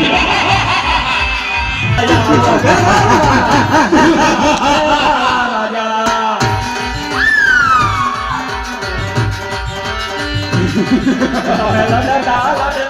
એ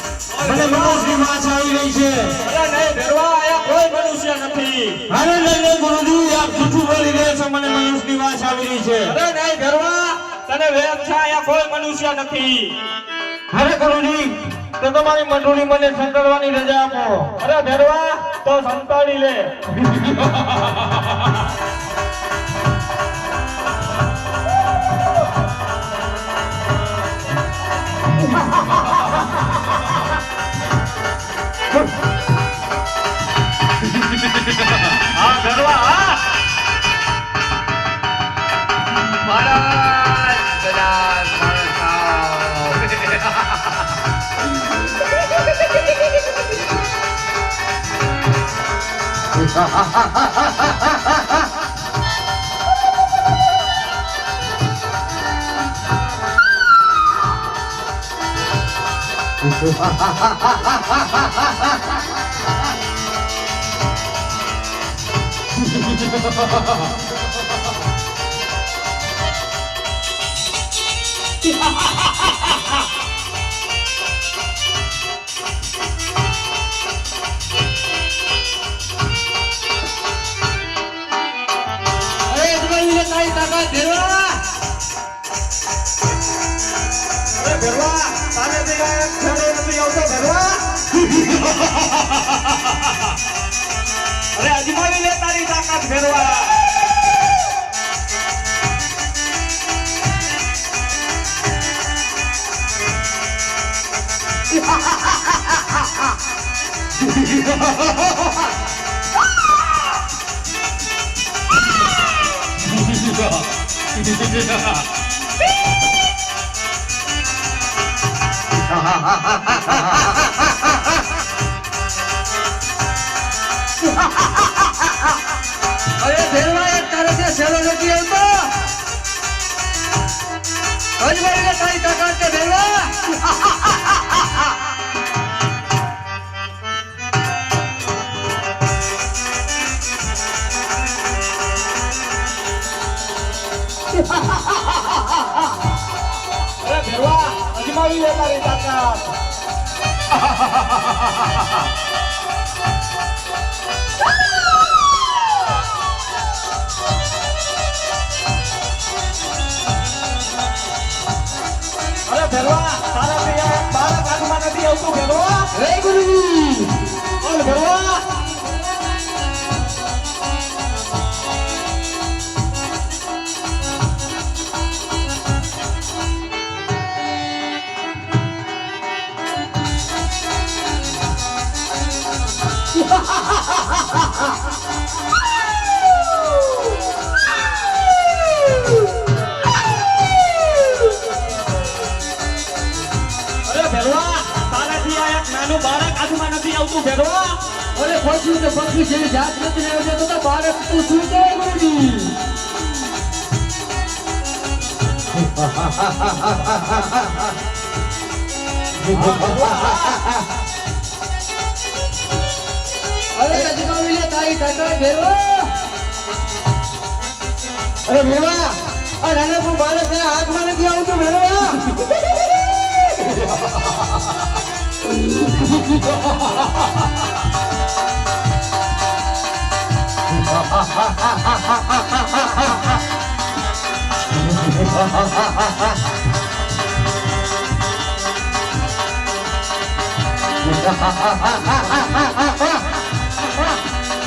મને મનોજની વાંચ આવી રહી છે. અરે નહીં નહીં ગુરુજી આપ જૂઠું બોલી રહ્યા છો મને મનુષ્યની વાંચ આવી રહી છે. કોઈ મનુષ્ય નથી. અરે ગુરુજી તો તમારી મંડળી મને સંતાડવાની રજા આપો. અરે ડરવા તો સંતાડી લે. હા અરે ભેરવા અરે ભેરવા તારે કાંઈ ખેડો નથી આવતો ભેરવા અરે અજમાવી લે તારી તાકાત ભેરવા અરે ભેરવા એક તારે ત્યાં સેલો નથી આવતો? અજમાઈને તારી ભેરવા અરે ભેરવા અજમાવી લે તારી તાકાત. અરે ભેરવા તારા ત્યાં બાળક હાથમાં નથી આવતું ભેરવા. રે ગુરુજી. ઓલ ભેરવા. તું ભેરવા અરે પશુ ને પક્ષી જેવી જાત નથી રહેવા છે તો બાળક તું શું કહે ગુરુજી? અરે અજમાવી લે તારી ટકા ભેરવા. અરે ભેરવા, આ પણ બાળક હાથમાં નથી આવતું ભેરવા.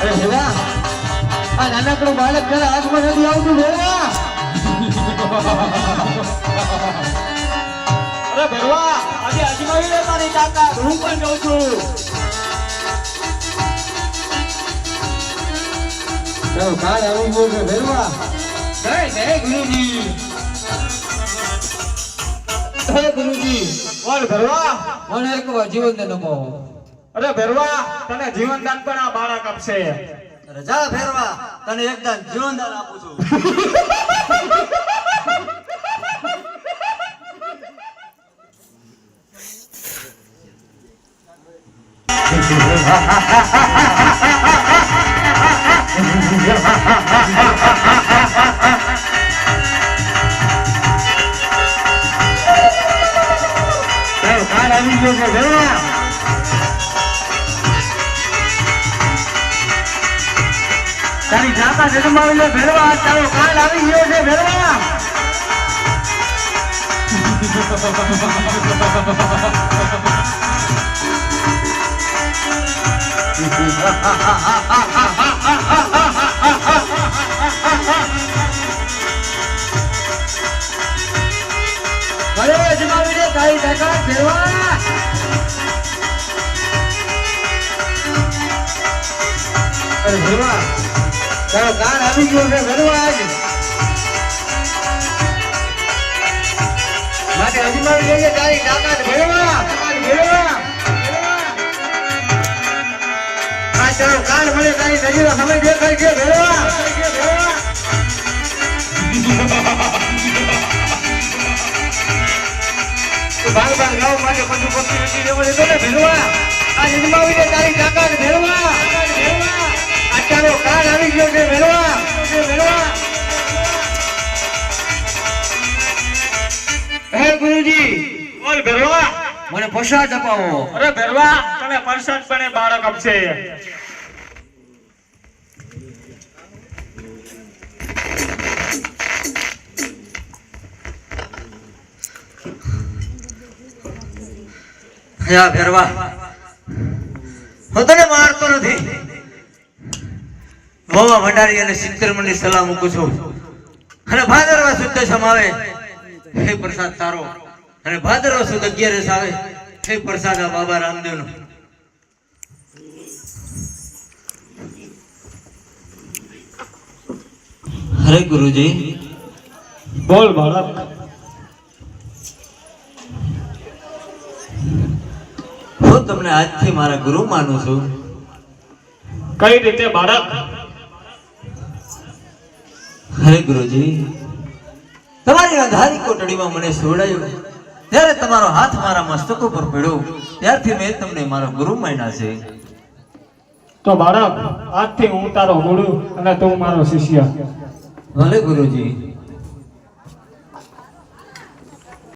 અરે ભેરવા આ નાનકડું બાળક તારા હાથમાં નથી આવતું ભેરવા અરે ભેરવા આજે અજમાવી લે તારી તાકાત. હું પણ જઉં છું. તારો કાળ આવી ગયો છે ભેરવા જય જય ગુરુજી. હે ગુરુજી. બોલ ભેરવા મને એક જીવન નમો. અરે ભેરવા તને જીવનદાન પણ આ બાળક આપશે. રજા તને એકદમ જીવનદાન આપું છું. તારો કાળ આવી ગયો છે ભેરવા તારી જાતા જન્માવી લે ભેરવા તારો કાળ આવી ગયો છે ભેરવા અરે હજુ તારી ટકા અરે ભેરવા તારો કાળ આવી ગયો છે ભેરવા આજ માટે તારી તાકાત ભેરવા તાકાત ભેરવા તારો કાલ મળે તારી નજીરો સમય દેખાય છે ભેળવા બાર બાર ગાવ માટે પછી પક્ષી નથી રહેવા દેતો ને ભેળવા. આ જન્માવી દે તારી તાકાત ભેળવા. આ તારો કાળ આવી ગયો છે, ભેળવા. ભેળવા હે ગુરુજી. બોલ ભેરવા મને પ્રસાદ અપાવો. અરે ભરવા તને પ્રસાદ પણ બાળક આપશે. યા હું તને મારતો નથી. વવા ભંડારી અને સિંકરમણની સલાહ મૂકું છું. અને ભાદરવા શુદ્ધ સમાવે. હે પ્રસાદ તારો. અને ભાદરવા સુદ અગિયારસ આવે. હે પ્રસાદ આ બાબા રામદેવનો. હરે ગુરુજી. બોલ બાળક. હું તમને આજથી મારા ગુરુ માનું છું. કઈ રીતે બાળક? હરે ગુરુજી. તમારી અંધારી કોટડીમાં મને સોડાયું. ત્યારે તમારો હાથ મારા મસ્તક ઉપર પડ્યો. ત્યારથી મેં તમને મારો ગુરુ માન્યા છે. તો બાળક આજથી હું તારો ગુરુ અને તું મારો શિષ્ય. ભલે ગુરુજી.